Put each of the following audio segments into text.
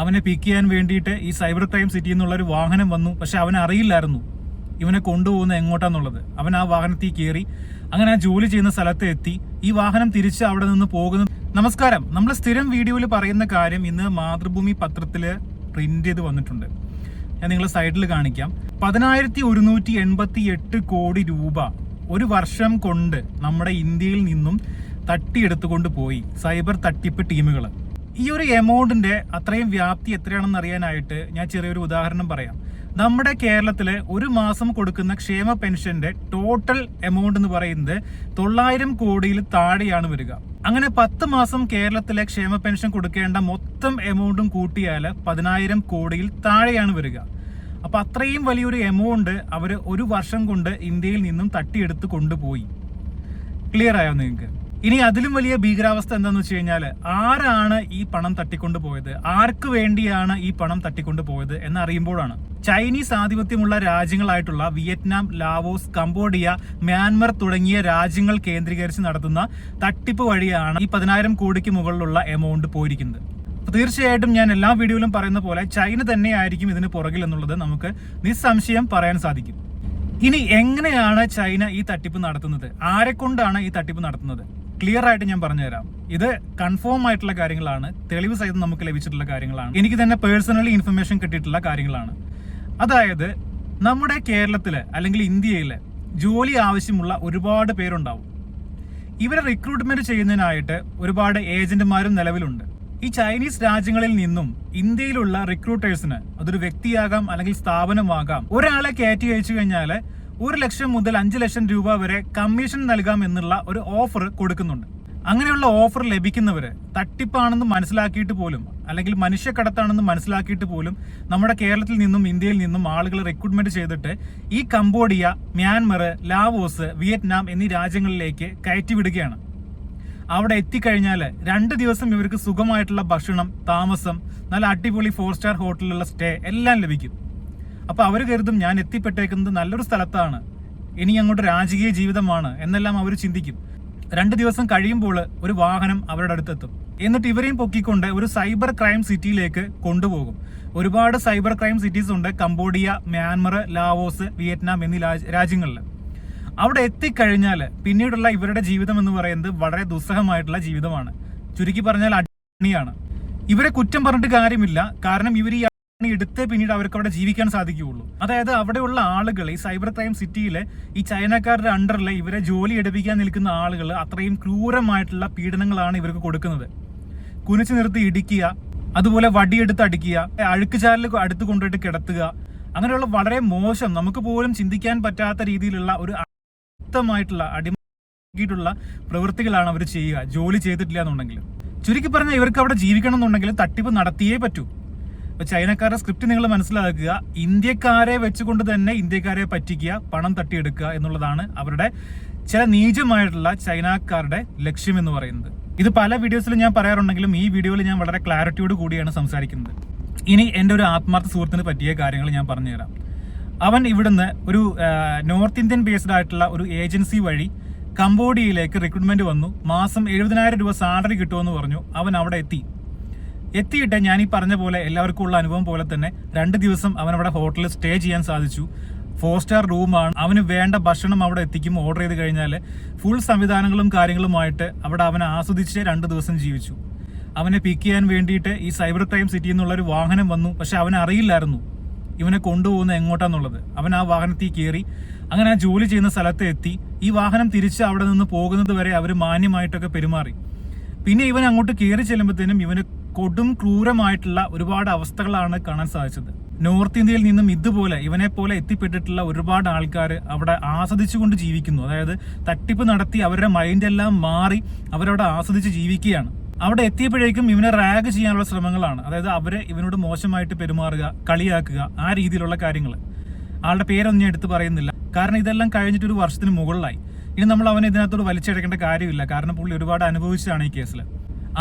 അവനെ പിക്ക് ചെയ്യാൻ വേണ്ടിയിട്ട് ഈ സൈബർ ക്രൈം സിറ്റി എന്നുള്ള ഒരു വാഹനം വന്നു. പക്ഷെ അവനെ അറിയില്ലായിരുന്നു ഇവനെ കൊണ്ടുപോകുന്ന എങ്ങോട്ടാന്നുള്ളത്. അവൻ ആ വാഹനത്തിൽ കയറി അങ്ങനെ ആ ജോലി ചെയ്യുന്ന സ്ഥലത്ത് എത്തി. ഈ വാഹനം തിരിച്ച് അവിടെ നിന്ന് പോകുന്നു നമസ്കാരം. നമ്മൾ സ്ഥിരം വീഡിയോയിൽ പറയുന്ന കാര്യം ഇന്ന് മാതൃഭൂമി പത്രത്തിൽ പ്രിന്റ് ചെയ്ത് വന്നിട്ടുണ്ട്. ഞാൻ നിങ്ങളെ സൈഡിൽ കാണിക്കാം. പതിനായിരത്തി ഒരുന്നൂറ്റി എൺപത്തി എട്ട് കോടി രൂപ ഒരു വർഷം കൊണ്ട് നമ്മുടെ ഇന്ത്യയിൽ നിന്നും തട്ടിയെടുത്തുകൊണ്ട് പോയി സൈബർ തട്ടിപ്പ് ടീമുകൾ ഈ ഒരു എമൗണ്ടിന്റെ അത്രയും വ്യാപ്തി എത്രയാണെന്ന് അറിയാനായിട്ട് ഞാൻ ചെറിയൊരു ഉദാഹരണം പറയാം. നമ്മുടെ കേരളത്തിലെ ഒരു മാസം കൊടുക്കുന്ന ക്ഷേമ പെൻഷന്റെ ടോട്ടൽ എമൗണ്ട് എന്ന് പറയുന്നത് തൊള്ളായിരം കോടിയിൽ താഴെയാണ് വരിക. അങ്ങനെ പത്ത് മാസം കേരളത്തിലെ ക്ഷേമ പെൻഷൻ കൊടുക്കേണ്ട മൊത്തം എമൗണ്ടും കൂട്ടിയാൽ പതിനായിരം കോടിയിൽ താഴെയാണ് വരിക. അപ്പൊ അത്രയും വലിയൊരു എമൗണ്ട് അവർ ഒരു വർഷം കൊണ്ട് ഇന്ത്യയിൽ നിന്നും തട്ടിയെടുത്ത് കൊണ്ടുപോയി. ക്ലിയർ ആയോ നിങ്ങൾക്ക്? ഇനി അതിലും വലിയ ഭീകരാവസ്ഥ എന്താണെന്ന് വെച്ച് കഴിഞ്ഞാൽ ആരാണ് ഈ പണം തട്ടിക്കൊണ്ടു പോയത്? ആർക്ക് വേണ്ടിയാണ് ഈ പണം തട്ടിക്കൊണ്ടു പോയത് എന്ന് അറിയുമ്പോഴാണ് ചൈനീസ് ആധിപത്യമുള്ള രാജ്യങ്ങളായിട്ടുള്ള വിയറ്റ്നാം ലാവോസ് കംബോഡിയ മ്യാൻമർ തുടങ്ങിയ രാജ്യങ്ങൾ കേന്ദ്രീകരിച്ച് നടത്തുന്ന തട്ടിപ്പ് വഴിയാണ് ഈ പതിനായിരം കോടിക്ക് മുകളിലുള്ള എമൗണ്ട് പോയിരിക്കുന്നത്. തീർച്ചയായിട്ടും ഞാൻ എല്ലാ വീഡിയോയിലും പറയുന്ന പോലെ ചൈന തന്നെയായിരിക്കും ഇതിന് പുറകിൽ എന്നുള്ളത് നമുക്ക് നിസ്സംശയം പറയാൻ സാധിക്കും. ഇനി എങ്ങനെയാണ് ചൈന ഈ തട്ടിപ്പ് നടത്തുന്നത്? ആരെക്കൊണ്ടാണ് ഈ തട്ടിപ്പ് നടത്തുന്നത്? ക്ലിയർ ആയിട്ട് ഞാൻ പറഞ്ഞുതരാം. ഇത് കൺഫേം ആയിട്ടുള്ള കാര്യങ്ങളാണ്. തെളിവ് സഹിതം നമുക്ക് ലഭിച്ചിട്ടുള്ള കാര്യങ്ങളാണ്. എനിക്ക് തന്നെ പേഴ്സണലി ഇൻഫർമേഷൻ കിട്ടിയിട്ടുള്ള കാര്യങ്ങളാണ്. അതായത് നമ്മുടെ കേരളത്തിൽ അല്ലെങ്കിൽ ഇന്ത്യയിൽ ജോലി ആവശ്യമുള്ള ഒരുപാട് പേരുണ്ടാവും. ഇവരെ റിക്രൂട്ട്മെന്റ് ചെയ്യുന്നതിനായിട്ട് ഒരുപാട് ഏജന്റുമാരും നിലവിലുണ്ട്. ഈ ചൈനീസ് രാജ്യങ്ങളിൽ നിന്നും ഇന്ത്യയിലുള്ള റിക്രൂട്ടേഴ്സിന് അതൊരു വ്യക്തിയാകാം അല്ലെങ്കിൽ സ്ഥാപനമാകാം. ഒരാളെ കയറ്റി അയച്ചു കഴിഞ്ഞാൽ ഒരു ലക്ഷം മുതൽ അഞ്ച് ലക്ഷം രൂപ വരെ കമ്മീഷൻ നൽകാം എന്നുള്ള ഒരു ഓഫർ കൊടുക്കുന്നുണ്ട്. അങ്ങനെയുള്ള ഓഫർ ലഭിക്കുന്നവര് തട്ടിപ്പാണെന്ന് മനസ്സിലാക്കിയിട്ട് പോലും അല്ലെങ്കിൽ മനുഷ്യക്കടത്താണെന്ന് മനസ്സിലാക്കിയിട്ട് പോലും നമ്മുടെ കേരളത്തിൽ നിന്നും ഇന്ത്യയിൽ നിന്നും ആളുകൾ റിക്രൂട്ട്മെന്റ് ചെയ്തിട്ട് ഈ കംബോഡിയ മ്യാൻമർ ലാവോസ് വിയറ്റ്നാം എന്നീ രാജ്യങ്ങളിലേക്ക് കയറ്റിവിടുകയാണ്. അവിടെ എത്തിക്കഴിഞ്ഞാൽ രണ്ട് ദിവസം ഇവർക്ക് സുഖമായിട്ടുള്ള ഭക്ഷണം താമസം നല്ല അടിപൊളി ഫോർ സ്റ്റാർ ഹോട്ടലിലുള്ള സ്റ്റേ എല്ലാം ലഭിക്കും. അപ്പൊ അവർ കരുതും ഞാൻ എത്തിപ്പെട്ടേക്കുന്നത് നല്ലൊരു സ്ഥലത്താണ്. ഇനി അങ്ങോട്ട് രാജകീയ ജീവിതമാണ് എന്നെല്ലാം അവർ ചിന്തിക്കും. രണ്ട് ദിവസം കഴിയുമ്പോൾ ഒരു വാഹനം അവരുടെ അടുത്തെത്തും. എന്നിട്ട് ഇവരെയും പൊക്കിക്കൊണ്ട് ഒരു സൈബർ ക്രൈം സിറ്റിയിലേക്ക് കൊണ്ടുപോകും. ഒരുപാട് സൈബർ ക്രൈം സിറ്റീസ് ഉണ്ട്. കംബോഡിയ മ്യാൻമർ ലാവോസ് വിയറ്റ്നാം എന്നീ രാജ്യങ്ങളിൽ അവിടെ എത്തിക്കഴിഞ്ഞാൽ പിന്നീടുള്ള ഇവരുടെ ജീവിതം എന്ന് പറയുന്നത് വളരെ ദുസ്സഹമായിട്ടുള്ള ജീവിതമാണ്. ചുരുക്കി പറഞ്ഞാൽ അടിയാണ് ഇവരെ കുറ്റം പറഞ്ഞിട്ട് കാര്യമില്ല. കാരണം ഇവർ ഈ എടുത്തേ പിന്നീട് അവർക്ക് അവിടെ ജീവിക്കാൻ സാധിക്കുകയുള്ളൂ. അതായത് അവിടെയുള്ള ആളുകൾ ഈ സൈബർ ക്രൈം സിറ്റിയിലെ ഈ ചൈനക്കാരുടെ അണ്ടറിൽ ഇവരെ ജോലി എടുപ്പിക്കാൻ നിൽക്കുന്ന ആളുകൾ അത്രയും ക്രൂരമായിട്ടുള്ള പീഡനങ്ങളാണ് ഇവർക്ക് കൊടുക്കുന്നത്. കുനിച്ചു നിർത്തി ഇടിക്കുക അതുപോലെ വടിയെടുത്ത് അടിക്കുക അഴുക്കുചാലിൽ അടുത്ത് കൊണ്ടുപോയിട്ട് കിടത്തുക അങ്ങനെയുള്ള വളരെ മോശം നമുക്ക് പോലും ചിന്തിക്കാൻ പറ്റാത്ത രീതിയിലുള്ള ഒരു ശക്തമായിട്ടുള്ള അടിമയിട്ടുള്ള പ്രവൃത്തികളാണ് അവർ ചെയ്യുക ജോലി ചെയ്തിട്ടില്ല എന്നുണ്ടെങ്കിൽ ചുരുക്കി പറഞ്ഞാൽ ഇവർക്ക് അവിടെ ജീവിക്കണം എന്നുണ്ടെങ്കിൽ തട്ടിപ്പ് നടത്തിയേ പറ്റൂ. ഇപ്പൊ ചൈനക്കാരുടെ സ്ക്രിപ്റ്റ് നിങ്ങൾ മനസ്സിലാക്കുക. ഇന്ത്യക്കാരെ വെച്ചുകൊണ്ട് തന്നെ ഇന്ത്യക്കാരെ പറ്റിക്കുക പണം തട്ടിയെടുക്കുക എന്നുള്ളതാണ് അവരുടെ ചില നീചമായിട്ടുള്ള ചൈനക്കാരുടെ ലക്ഷ്യം എന്ന് പറയുന്നത്. ഇത് പല വീഡിയോസിലും ഞാൻ പറയാറുണ്ടെങ്കിലും ഈ വീഡിയോയിൽ ഞാൻ വളരെ ക്ലാരിറ്റിയോട് കൂടിയാണ് സംസാരിക്കുന്നത്. ഇനി എന്റെ ഒരു ആത്മാർത്ഥ സുഹൃത്തിന് പറ്റിയ കാര്യങ്ങൾ ഞാൻ പറഞ്ഞുതരാം. അവൻ ഇവിടുന്ന് ഒരു നോർത്ത് ഇന്ത്യൻ ബേസ്ഡ് ആയിട്ടുള്ള ഒരു ഏജൻസി വഴി കംബോഡിയയിലേക്ക് റിക്രൂട്ട്മെന്റ് വന്നു. മാസം എഴുപതിനായിരം രൂപ സാലറി കിട്ടുമെന്ന് പറഞ്ഞു. അവൻ അവിടെ എത്തി. എത്തിയിട്ട് ഞാൻ ഈ പറഞ്ഞ പോലെ എല്ലാവർക്കും ഉള്ള അനുഭവം പോലെ തന്നെ രണ്ട് ദിവസം അവൻ അവിടെ ഹോട്ടലിൽ സ്റ്റേ ചെയ്യാൻ സാധിച്ചു. ഫോർ സ്റ്റാർ റൂമാണ് അവന് വേണ്ട ഭക്ഷണം അവിടെ എത്തിക്കും ഓർഡർ ചെയ്ത് കഴിഞ്ഞാൽ ഫുൾ സംവിധാനങ്ങളും കാര്യങ്ങളുമായിട്ട് അവിടെ അവൻ ആസ്വദിച്ച് രണ്ട് ദിവസം ജീവിച്ചു. അവനെ പിക്ക് ചെയ്യാൻ വേണ്ടിയിട്ട് ഈ സൈബർ ക്രൈം സിറ്റിയിൽ എന്നുള്ള ഒരു വാഹനം വന്നു. പക്ഷെ അവൻ അറിയില്ലായിരുന്നു ഇവനെ കൊണ്ടുപോകുന്ന എങ്ങോട്ടാന്നുള്ളത്. അവൻ ആ വാഹനത്തിൽ കയറി അങ്ങനെ ആ ജോലി ചെയ്യുന്ന സ്ഥലത്ത് എത്തി. ഈ വാഹനം തിരിച്ച് അവിടെ നിന്ന് പോകുന്നത് വരെ അവർ മാന്യമായിട്ടൊക്കെ പെരുമാറി. പിന്നെ ഇവൻ അങ്ങോട്ട് കയറി ചെല്ലുമ്പോഴത്തേനും ഇവന് കൊടും ക്രൂരമായിട്ടുള്ള ഒരുപാട് അവസ്ഥകളാണ് കാണാൻ സാധിച്ചത്. നോർത്ത് ഇന്ത്യയിൽ നിന്നും ഇതുപോലെ ഇവനെ പോലെ എത്തിപ്പെട്ടിട്ടുള്ള ഒരുപാട് ആൾക്കാർ അവിടെ ആസ്വദിച്ചുകൊണ്ട് ജീവിക്കുന്നു. അതായത് തട്ടിപ്പ് നടത്തി അവരുടെ മൈൻഡ് എല്ലാം മാറി അവരവിടെ ആസ്വദിച്ച് ജീവിക്കുകയാണ്. അവിടെ എത്തിയപ്പോഴേക്കും ഇവനെ റാഗ് ചെയ്യാനുള്ള ശ്രമങ്ങളാണ്. അതായത് അവരെ ഇവനോട് മോശമായിട്ട് പെരുമാറുക കളിയാക്കുക ആ രീതിയിലുള്ള കാര്യങ്ങൾ ആളുടെ പേരൊന്നും ഞാൻ എടുത്ത് പറയുന്നില്ല. കാരണം ഇതെല്ലാം കഴിഞ്ഞിട്ട് ഒരു വർഷത്തിന് മുകളിലായി. ഇനി നമ്മൾ അവനെ ഇതിനകത്തോട് വലിച്ചെടുക്കേണ്ട കാര്യമില്ല. കാരണം പുള്ളി ഒരുപാട് അനുഭവിച്ചതാണ് ഈ കേസിൽ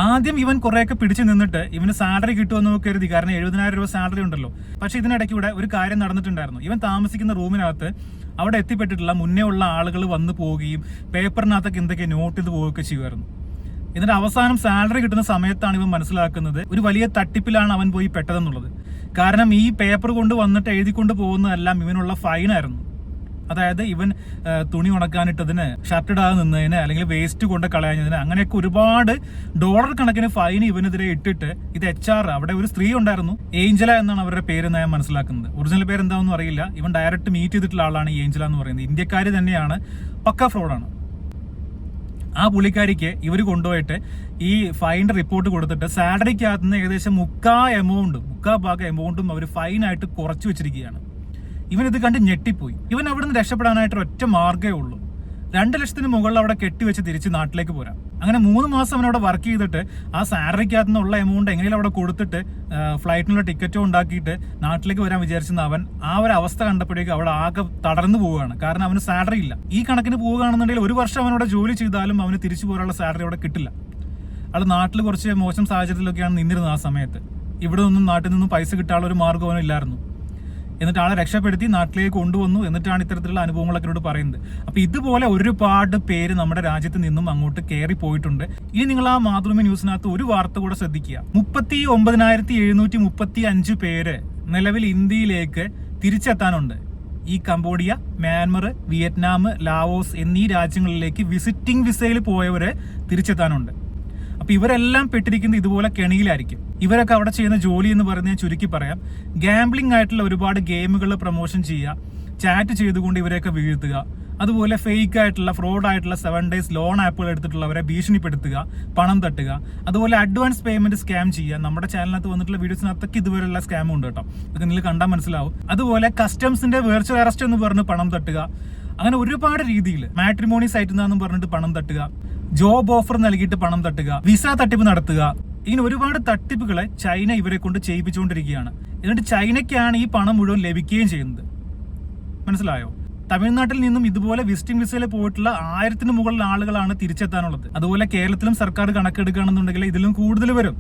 ആദ്യം ഇവൻ കുറെയൊക്കെ പിടിച്ചു നിന്നിട്ട് ഇവന് സാലറി കിട്ടുമെന്ന് കരുതി. കാരണം എഴുപതിനായിരം രൂപ സാലറി ഉണ്ടല്ലോ. പക്ഷെ ഇതിനിടയ്ക്ക് ഇവിടെ ഒരു കാര്യം നടന്നിട്ടുണ്ടായിരുന്നു. ഇവൻ താമസിക്കുന്ന റൂമിനകത്ത് അവിടെ എത്തിപ്പെട്ടിട്ടുള്ള മുന്നേ ഉള്ള ആളുകൾ വന്നു പോവുകയും പേപ്പറിനകത്തൊക്കെ എന്തൊക്കെ നോട്ട് ചെയ്ത് പോവുകയൊക്കെ ചെയ്യുമായിരുന്നു. എന്നിട്ട് അവസാനം സാലറി കിട്ടുന്ന സമയത്താണ് ഇവൻ മനസ്സിലാക്കുന്നത് ഒരു വലിയ തട്ടിപ്പിലാണ് അവൻ പോയി പെട്ടതെന്നുള്ളത്. കാരണം ഈ പേപ്പർ കൊണ്ട് വന്നിട്ട് എഴുതിക്കൊണ്ട് പോകുന്നതെല്ലാം ഇവനുള്ള ഫൈനായിരുന്നു. അതായത് ഇവൻ തുണി ഉണക്കാനിട്ടതിന് ഷർട്ട് ഇടാതെ നിന്നതിന് അല്ലെങ്കിൽ വേസ്റ്റ് കൊണ്ട് കളയാഞ്ഞതിന് അങ്ങനെയൊക്കെ ഒരുപാട് ഡോളർ കണക്കിന് ഫൈൻ ഇവനെതിരെ ഇട്ടിട്ട് ഇത് എച്ച് ആർ അവിടെ ഒരു സ്ത്രീ ഉണ്ടായിരുന്നു. ഏഞ്ചല എന്നാണ് അവരുടെ പേര് ഞാൻ മനസ്സിലാക്കുന്നത്. ഒറിജിനൽ പേര് എന്താണെന്ന് അറിയില്ല. ഇവൻ ഡയറക്റ്റ് മീറ്റ് ചെയ്തിട്ടുള്ള ആളാണ് ഈ ഏഞ്ചല എന്ന് പറയുന്നത്. ഇന്ത്യക്കാർ തന്നെയാണ് പക്ക ഫ്രോഡാണ് ആ പുള്ളിക്കാരിക്ക് ഇവർ കൊണ്ടുപോയിട്ട് ഈ ഫൈന്റെ റിപ്പോർട്ട് കൊടുത്തിട്ട് സാലറിക്കകത്ത് നിന്ന് ഏകദേശം മുക്കാ എമൗണ്ടും മുക്കാ ഭാഗം എമൗണ്ടും അവർ ഫൈനായിട്ട് കുറച്ച് വെച്ചിരിക്കുകയാണ്. ഇവൻ ഇത് കണ്ട് ഞെട്ടിപ്പോയി. ഇവൻ അവിടുന്ന് രക്ഷപ്പെടാനായിട്ട് ഒറ്റ മാർഗേ ഉള്ളൂ. രണ്ട് ലക്ഷത്തിന് മുകളിൽ അവിടെ കെട്ടിവെച്ച് തിരിച്ച് നാട്ടിലേക്ക് പോരാം. അങ്ങനെ മൂന്ന് മാസം അവനവിടെ വർക്ക് ചെയ്തിട്ട് ആ സാലറിക്കകത്ത് നിന്നുള്ള എമൗണ്ട് എങ്ങനെയും അവിടെ കൊടുത്തിട്ട് ഫ്ലൈറ്റിനുള്ള ടിക്കറ്റും ഉണ്ടാക്കിയിട്ട് നാട്ടിലേക്ക് വരാൻ വിചാരിച്ചിരുന്ന അവൻ ആ ഒരു അവസ്ഥ കണ്ടപ്പോഴേക്കും അവിടെ ആകെ തടർന്നു പോവുകയാണ്. കാരണം അവന് സാലറി ഇല്ല. ഈ കണക്കിന് പോവുകയാണെന്നുണ്ടെങ്കിൽ ഒരു വർഷം അവനവിടെ ജോലി ചെയ്താലും അവന് തിരിച്ചു പോകാനുള്ള സാലറി അവിടെ കിട്ടില്ല. ആൾ നാട്ടിൽ കുറച്ച് മോശം സാഹചര്യത്തിലൊക്കെയാണ് നിന്നിരുന്നത് ആ സമയത്ത്. ഇവിടെ നിന്നും നാട്ടിൽ നിന്നും പൈസ കിട്ടാനുള്ള ഒരു മാർഗം അവനും ഇല്ലായിരുന്നു എന്നിട്ട് ആളെ രക്ഷപ്പെടുത്തി നാട്ടിലേക്ക് കൊണ്ടുവന്നു എന്നിട്ടാണ് ഇത്തരത്തിലുള്ള അനുഭവങ്ങളൊക്കെ എന്നോട് പറയുന്നത്. അപ്പൊ ഇതുപോലെ ഒരുപാട് പേര് നമ്മുടെ രാജ്യത്ത് നിന്നും അങ്ങോട്ട് കയറി പോയിട്ടുണ്ട്. ഇനി നിങ്ങൾ ആ മാതൃഭൂമി ന്യൂസിനകത്ത് ഒരു വാർത്ത കൂടെ ശ്രദ്ധിക്കുക. മുപ്പത്തി ഒമ്പതിനായിരത്തി എഴുന്നൂറ്റി മുപ്പത്തി അഞ്ച് പേര് നിലവിൽ ഇന്ത്യയിലേക്ക് തിരിച്ചെത്താനുണ്ട്. ഈ കംബോഡിയ മ്യാൻമർ വിയറ്റ്നാം ലാവോസ് എന്നീ രാജ്യങ്ങളിലേക്ക് വിസിറ്റിംഗ് വിസയിൽ പോയവരെ തിരിച്ചെത്താനുണ്ട്. അപ്പൊ ഇവരെല്ലാം പെട്ടിരിക്കുന്നത് ഇതുപോലെ കെണിയിലായിരിക്കും. ഇവരൊക്കെ അവിടെ ചെയ്യുന്ന ജോലി എന്ന് പറയുന്നത് ഞാൻ ചുരുക്കി പറയാം. ഗാംബ്ലിംഗ് ആയിട്ടുള്ള ഒരുപാട് ഗെയിമുകൾ പ്രൊമോഷൻ ചെയ്യുക ചാറ്റ് ചെയ്തുകൊണ്ട് ഇവരെയൊക്കെ വീഴ്ത്തുക അതുപോലെ ഫേക്ക് ആയിട്ടുള്ള ഫ്രോഡ് ആയിട്ടുള്ള സെവൻ ഡേയ്സ് ലോൺ ആപ്പുകൾ എടുത്തിട്ടുള്ളവരെ ഭീഷണിപ്പെടുത്തുക പണം തട്ടുക അതുപോലെ അഡ്വാൻസ് പേയ്മെന്റ് സ്കാം ചെയ്യുക. നമ്മുടെ ചാനലിനകത്ത് വന്നിട്ടുള്ള വീഡിയോസിനകത്തൊക്കെ ഇതുവരെയുള്ള സ്കാം ഉണ്ട് കേട്ടോ. അതൊക്കെ നിങ്ങൾ കണ്ടാൽ മനസ്സിലാവും. അതുപോലെ കസ്റ്റംസിന്റെ വെർച്വൽ അറസ്റ്റ് എന്ന് പറഞ്ഞ് പണം തട്ടുക. അങ്ങനെ ഒരുപാട് രീതിയിൽ മാട്രിമോണി സൈറ്റിൽ നിന്നാന്ന് പറഞ്ഞിട്ട് പണം തട്ടുക. ജോബ് ഓഫർ നൽകിയിട്ട് പണം തട്ടുക വിസ തട്ടിപ്പ് നടത്തുക ഇങ്ങനെ ഒരുപാട് തട്ടിപ്പുകളെ ചൈന ഇവരെ കൊണ്ട് ചെയ്യിപ്പിച്ചുകൊണ്ടിരിക്കുകയാണ്. എന്നിട്ട് ചൈനയ്ക്കാണ് ഈ പണം മുഴുവൻ ലഭിക്കുകയും ചെയ്യുന്നത്. മനസ്സിലായോ? തമിഴ്നാട്ടിൽ നിന്നും ഇതുപോലെ വിസിറ്റിംഗ് വിസയിൽ പോയിട്ടുള്ള ആയിരത്തിന് മുകളിൽ ആളുകളാണ് തിരിച്ചെത്താനുള്ളത്. അതുപോലെ കേരളത്തിലും സർക്കാർ കണക്കെടുക്കുകയാണെന്നുണ്ടെങ്കിൽ ഇതിലും കൂടുതൽ വരും.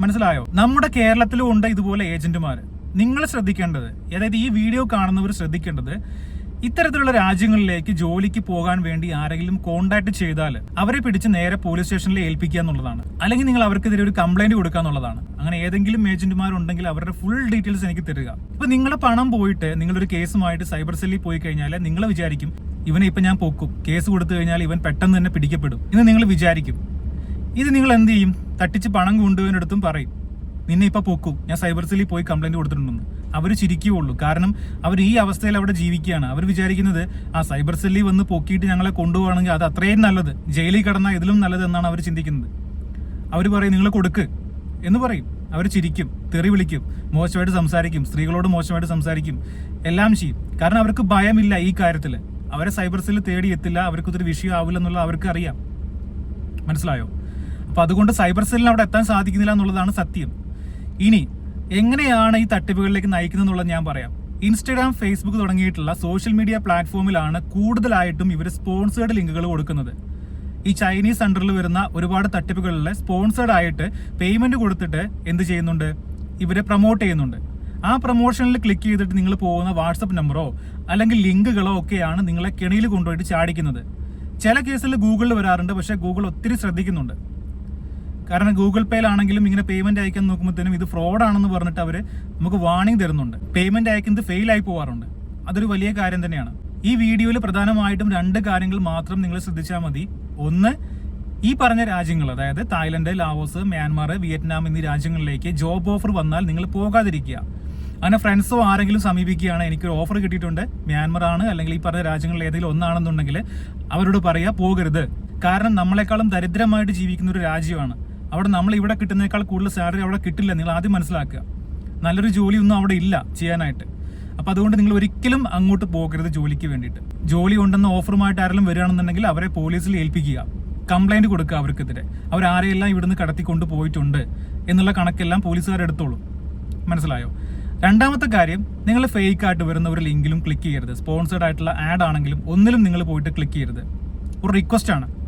മനസ്സിലായോ? നമ്മുടെ കേരളത്തിലും ഉണ്ട് ഇതുപോലെ ഏജന്റുമാർ നിങ്ങൾ ശ്രദ്ധിക്കേണ്ടത് അതായത് ഈ വീഡിയോ കാണുന്നവർ ശ്രദ്ധിക്കേണ്ടത് ഇത്തരത്തിലുള്ള രാജ്യങ്ങളിലേക്ക് ജോലിക്ക് പോകാൻ വേണ്ടി ആരെങ്കിലും കോണ്ടാക്ട് ചെയ്താൽ അവരെ പിടിച്ച് നേരെ പോലീസ് സ്റ്റേഷനിൽ ഏൽപ്പിക്കുക എന്നുള്ളതാണ്. അല്ലെങ്കിൽ നിങ്ങൾ അവർക്കെതിരെ ഒരു കംപ്ലൈന്റ് കൊടുക്കുക എന്നുള്ളതാണ്. അങ്ങനെ ഏതെങ്കിലും ഏജന്റുമാരുണ്ടെങ്കിൽ അവരുടെ ഫുൾ ഡീറ്റെയിൽസ് എനിക്ക് തരിക. ഇപ്പൊ നിങ്ങളുടെ പണം പോയിട്ട് നിങ്ങളൊരു കേസുമായിട്ട് സൈബർ സെല്ലിൽ പോയി കഴിഞ്ഞാൽ നിങ്ങൾ വിചാരിക്കും ഇവനെ ഇപ്പൊ ഞാൻ പൊക്കും. കേസ് കൊടുത്തു കഴിഞ്ഞാൽ ഇവൻ പെട്ടെന്ന് തന്നെ പിടിക്കപ്പെടും. എന്ന് നിങ്ങൾ വിചാരിക്കും. ഇത് നിങ്ങൾ എന്ത് ചെയ്യും? തട്ടിച്ച് പണം കൊണ്ടുപോയതിനടുത്തും പറയും. നിന്നെ ഇപ്പൊ പൊക്കും. ഞാൻ സൈബർ സെല്ലിൽ പോയി കംപ്ലൈന്റ് കൊടുത്തിട്ടുണ്ടെന്ന്. അവർ ചിരിക്കുകയുള്ളൂ കാരണം അവർ ഈ അവസ്ഥയിൽ അവിടെ ജീവിക്കുകയാണ്. അവർ വിചാരിക്കുന്നത് ആ സൈബർ സെല്ലിൽ വന്ന് പൊക്കിയിട്ട് ഞങ്ങളെ കൊണ്ടുപോകണമെങ്കിൽ അത് അത്രയും നല്ലത്. ജയിലിൽ കിടന്നാൽ ഇതിലും നല്ലത് എന്നാണ് അവർ ചിന്തിക്കുന്നത്. അവർ പറയും നിങ്ങൾ കൊടുക്ക്. എന്ന് പറയും. അവർ ചിരിക്കും തെറി വിളിക്കും മോശമായിട്ട് സംസാരിക്കും സ്ത്രീകളോട് മോശമായിട്ട് സംസാരിക്കും എല്ലാം ചെയ്യും. കാരണം അവർക്ക് ഭയമില്ല ഈ കാര്യത്തിൽ അവരെ സൈബർ സെല്ല് തേടി എത്തില്ല. അവർക്കൊരു വിഷയം ആവില്ല എന്നുള്ള അവർക്ക് അറിയാം. മനസ്സിലായോ? അപ്പൊ അതുകൊണ്ട് സൈബർ സെല്ലിന് അവിടെ എത്താൻ സാധിക്കുന്നില്ല എന്നുള്ളതാണ് സത്യം. ഇനി എങ്ങനെയാണ് ഈ തട്ടിപ്പുകളിലേക്ക് നയിക്കുന്നത് എന്നുള്ളത് ഞാൻ പറയാം. ഇൻസ്റ്റഗ്രാം ഫേസ്ബുക്ക് തുടങ്ങിയിട്ടുള്ള സോഷ്യൽ മീഡിയ പ്ലാറ്റ്ഫോമിലാണ് കൂടുതലായിട്ടും ഇവർ സ്പോൺസേഡ് ലിങ്കുകൾ കൊടുക്കുന്നത്. ഈ ചൈനീസ് സെന്ററിൽ വരുന്ന ഒരുപാട് തട്ടിപ്പുകളിൽ സ്പോൺസേഡ് ആയിട്ട് പേയ്മെന്റ് കൊടുത്തിട്ട് എന്ത് ചെയ്യുന്നുണ്ട്? ഇവരെ പ്രൊമോട്ട് ചെയ്യുന്നുണ്ട്. ആ പ്രൊമോഷനിൽ ക്ലിക്ക് ചെയ്തിട്ട് നിങ്ങൾ പോകുന്ന വാട്സപ്പ് നമ്പറോ അല്ലെങ്കിൽ ലിങ്കുകളോ ഒക്കെയാണ് നിങ്ങളെ കെണിയിൽ കൊണ്ടുപോയിട്ട് ചാടിക്കുന്നത്. ചില കേസിൽ ഗൂഗിളിൽ വരാറുണ്ട് പക്ഷേ ഗൂഗിൾ ഒത്തിരി ശ്രദ്ധിക്കുന്നുണ്ട്. കാരണം ഗൂഗിൾ പേയിലാണെങ്കിലും ഇങ്ങനെ പേയ്മെന്റ് അയക്കാൻ നോക്കുമ്പോഴത്തേനും ഇത് ഫ്രോഡ് ആണെന്ന് പറഞ്ഞിട്ട് അവർ നമുക്ക് വാർണിംഗ് തരുന്നുണ്ട്. പേയ്മെന്റ് അയക്കുന്നത് ഫെയിൽ ആയി പോവാറുണ്ട്. അതൊരു വലിയ കാര്യം തന്നെയാണ്. ഈ വീഡിയോയിൽ പ്രധാനമായിട്ടും രണ്ട് കാര്യങ്ങൾ മാത്രം നിങ്ങൾ ശ്രദ്ധിച്ചാൽ മതി. ഒന്ന് ഈ പറഞ്ഞ രാജ്യങ്ങൾ അതായത് തായ്ലൻഡ് ലാവോസ് മ്യാൻമാർ വിയറ്റ്നാം എന്നീ രാജ്യങ്ങളിലേക്ക് ജോബ് ഓഫർ വന്നാൽ നിങ്ങൾ പോകാതിരിക്കുക. അങ്ങനെ ഫ്രണ്ട്സോ ആരെങ്കിലും സമീപിക്കുകയാണ് എനിക്കൊരു ഓഫർ കിട്ടിയിട്ടുണ്ട്. മ്യാൻമർ ആണ് അല്ലെങ്കിൽ ഈ പറഞ്ഞ രാജ്യങ്ങളിൽ ഏതെങ്കിലും ഒന്നാണെന്നുണ്ടെങ്കിൽ അവരോട് പറയുക പോകരുത്. കാരണം നമ്മളെക്കാളും ദരിദ്രമായിട്ട് ജീവിക്കുന്ന ഒരു രാജ്യമാണ്. അവിടെ നമ്മൾ ഇവിടെ കിട്ടുന്നതിനേക്കാൾ കൂടുതൽ സാലറി അവിടെ കിട്ടില്ല. നിങ്ങൾ ആദ്യം മനസ്സിലാക്കുക. നല്ലൊരു ജോലിയൊന്നും അവിടെ ഇല്ല ചെയ്യാനായിട്ട്. അപ്പോൾ അതുകൊണ്ട് നിങ്ങൾ ഒരിക്കലും അങ്ങോട്ട് പോകരുത് ജോലിക്ക് വേണ്ടിയിട്ട്. ജോലി ഉണ്ടെന്ന ഓഫറുമായിട്ട് ആരെങ്കിലും വരികയാണെന്നുണ്ടെങ്കിൽ അവരെ പോലീസിൽ ഏൽപ്പിക്കുക. കംപ്ലൈന്റ് കൊടുക്കുക അവർക്കെതിരെ. അവർ ആരെയെല്ലാം ഇവിടുന്ന് കടത്തിക്കൊണ്ട് പോയിട്ടുണ്ട് എന്നുള്ള കണക്കെല്ലാം പോലീസുകാർ എടുത്തോളും. മനസ്സിലായോ? രണ്ടാമത്തെ കാര്യം നിങ്ങൾ ഫേക്ക് ആയിട്ട് വരുന്ന ഒരു ലിങ്കിലും ക്ലിക്ക് ചെയ്യരുത്. സ്പോൺസേഡ് ആയിട്ടുള്ള ആഡ് ആണെങ്കിലും ഒന്നിലും നിങ്ങൾ പോയിട്ട് ക്ലിക്ക് ചെയ്യരുത്. ഒരു റിക്വസ്റ്റ് ആണ്.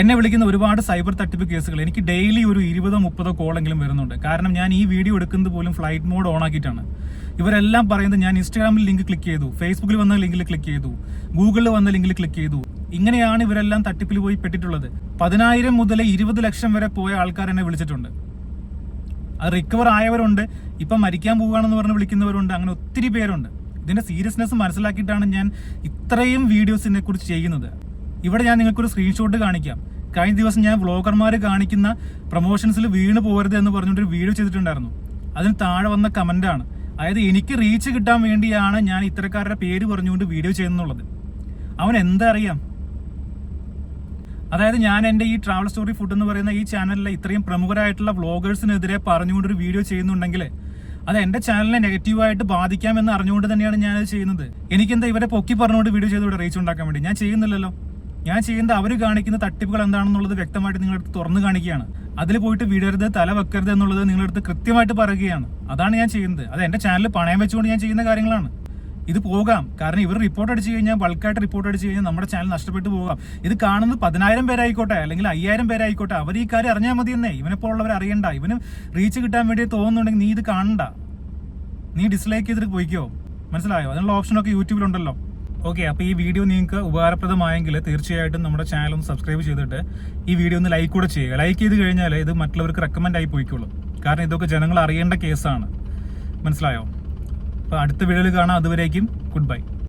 എന്നെ വിളിക്കുന്ന ഒരുപാട് സൈബർ തട്ടിപ്പ് കേസുകൾ. എനിക്ക് ഡെയിലി ഒരു ഇരുപതോ മുപ്പതോ കോളെങ്കിലും വരുന്നുണ്ട്. കാരണം ഞാൻ ഈ വീഡിയോ എടുക്കുന്നത് പോലും ഫ്ലൈറ്റ് മോഡ് ഓൺ ആക്കിയിട്ടാണ്. ഇവരെല്ലാം പറയുന്നത് ഞാൻ ഇൻസ്റ്റാഗ്രാമിൽ ലിങ്ക് ക്ലിക്ക് ചെയ്തു ഫേസ്ബുക്കിൽ വന്ന ലിങ്കിൽ ക്ലിക്ക് ചെയ്തു ഗൂഗിളിൽ വന്ന ലിങ്കിൽ ക്ലിക്ക് ചെയ്തു. ഇങ്ങനെയാണ് ഇവരെല്ലാം തട്ടിപ്പിൽ പോയി പെട്ടിട്ടുള്ളത്. പതിനായിരം മുതൽ ഇരുപത് ലക്ഷം വരെ പോയ ആൾക്കാർ എന്നെ വിളിച്ചിട്ടുണ്ട്. അത് റിക്കവർ ആയവരുണ്ട് ഇപ്പം മരിക്കാൻ പോവുകയാണെന്ന് പറഞ്ഞ് വിളിക്കുന്നവരുണ്ട് അങ്ങനെ ഒത്തിരി പേരുണ്ട്. ഇതിന്റെ സീരിയസ്നെസ് മനസ്സിലാക്കിയിട്ടാണ് ഞാൻ ഇത്രയും വീഡിയോസിനെ കുറിച്ച് ചെയ്യുന്നത്. ഇവിടെ ഞാൻ നിങ്ങൾക്കൊരു സ്ക്രീൻഷോട്ട് കാണിക്കാം. കഴിഞ്ഞ ദിവസം ഞാൻ വ്ളോഗർമാർ കാണിക്കുന്ന പ്രൊമോഷൻസിൽ വീണ് പോകരുത് എന്ന് പറഞ്ഞിട്ടൊരു വീഡിയോ ചെയ്തിട്ടുണ്ടായിരുന്നു. അതിന് താഴെ വന്ന കമന്റാണ് അതായത് എനിക്ക് റീച്ച് കിട്ടാൻ വേണ്ടിയാണ് ഞാൻ ഇത്തരക്കാരുടെ പേര് പറഞ്ഞുകൊണ്ട് വീഡിയോ ചെയ്യുന്നുള്ളത്. അവൻ എന്താ അറിയാം? അതായത് ഞാൻ എന്റെ ഈ ട്രാവൽ സ്റ്റോറി ഫുഡ് എന്ന് പറയുന്ന ഈ ചാനലിലെ ഇത്രയും പ്രമുഖരായിട്ടുള്ള വ്ളോഗേഴ്സിനെതിരെ പറഞ്ഞുകൊണ്ട് ഒരു വീഡിയോ ചെയ്യുന്നുണ്ടെങ്കിൽ അത് എന്റെ ചാനലിനെ നെഗറ്റീവായിട്ട് ബാധിക്കാമെന്ന് അറിഞ്ഞുകൊണ്ട് തന്നെയാണ് ഞാനത് ചെയ്യുന്നത്. എനിക്കെന്താ ഇവരെ പൊക്കി പറഞ്ഞുകൊണ്ട് വീഡിയോ ചെയ്തുകൊണ്ട് റീച്ച് ഉണ്ടാക്കാൻ വേണ്ടി. ഞാൻ ചെയ്യുന്നില്ലല്ലോ. ഞാൻ ചെയ്യുന്നത് അവർ കാണിക്കുന്ന തട്ടിപ്പുകൾ എന്താണെന്നുള്ളത് വ്യക്തമായിട്ട് നിങ്ങളടുത്ത് തുറന്നു കാണിക്കുകയാണ്. അതിൽ പോയിട്ട് വിടരുത് തല വെക്കരുത് എന്നുള്ളത് നിങ്ങളടുത്ത് കൃത്യമായിട്ട് പറയുകയാണ്. അതാണ് ഞാൻ ചെയ്യുന്നത്. അത് എന്റെ ചാനൽ പണയം വെച്ചുകൊണ്ട് ഞാൻ ചെയ്യുന്ന കാര്യങ്ങളാണ്. ഇത് പോകാം. കാരണം ഇവർ റിപ്പോർട്ട് അടിച്ചു കഴിഞ്ഞാൽ ബൾക്കായിട്ട് റിപ്പോർട്ട് അടിച്ചു കഴിഞ്ഞാൽ നമ്മുടെ ചാനൽ നഷ്ടപ്പെട്ടു പോകാം. ഇത് കാണുന്നത് പതിനായിരം പേരായിക്കോട്ടെ അല്ലെങ്കിൽ അയ്യായിരം പേരായിക്കോട്ടെ അവർ ഈ കാര്യം അറിഞ്ഞാൽ മതി എന്നേ. ഇവനെപ്പോലുള്ളവർ അറിയണ്ട. ഇവന് റീച്ച് കിട്ടാൻ വേണ്ടി തോന്നുന്നുണ്ടെങ്കിൽ നീ ഇത് കാണണ്ട. നീ ഡിസ്ലൈക്ക് ചെയ്തിട്ട് പോയിക്കോ. മനസ്സിലായോ? അതിനുള്ള ഓപ്ഷനൊക്കെ യൂട്യൂബിലുണ്ടല്ലോ ഓക്കെ അപ്പോൾ ഈ വീഡിയോ നിങ്ങൾക്ക് ഉപകാരപ്രദമായെങ്കിൽ തീർച്ചയായിട്ടും നമ്മുടെ ചാനൽ ഒന്ന് സബ്സ്ക്രൈബ് ചെയ്തിട്ട് ഈ വീഡിയോ ഒന്ന് ലൈക്ക് കൂടെ ചെയ്യുക. ലൈക്ക് ചെയ്ത് കഴിഞ്ഞാൽ ഇത് മറ്റുള്ളവർക്ക് റെക്കമെൻഡ് ആയി പോയിക്കോളും. കാരണം ഇതൊക്കെ ജനങ്ങൾ അറിയേണ്ട കേസാണ് മനസ്സിലായോ? അപ്പോൾ അടുത്ത വീഡിയോയിൽ കാണാം. അതുവരേക്കും ഗുഡ് ബൈ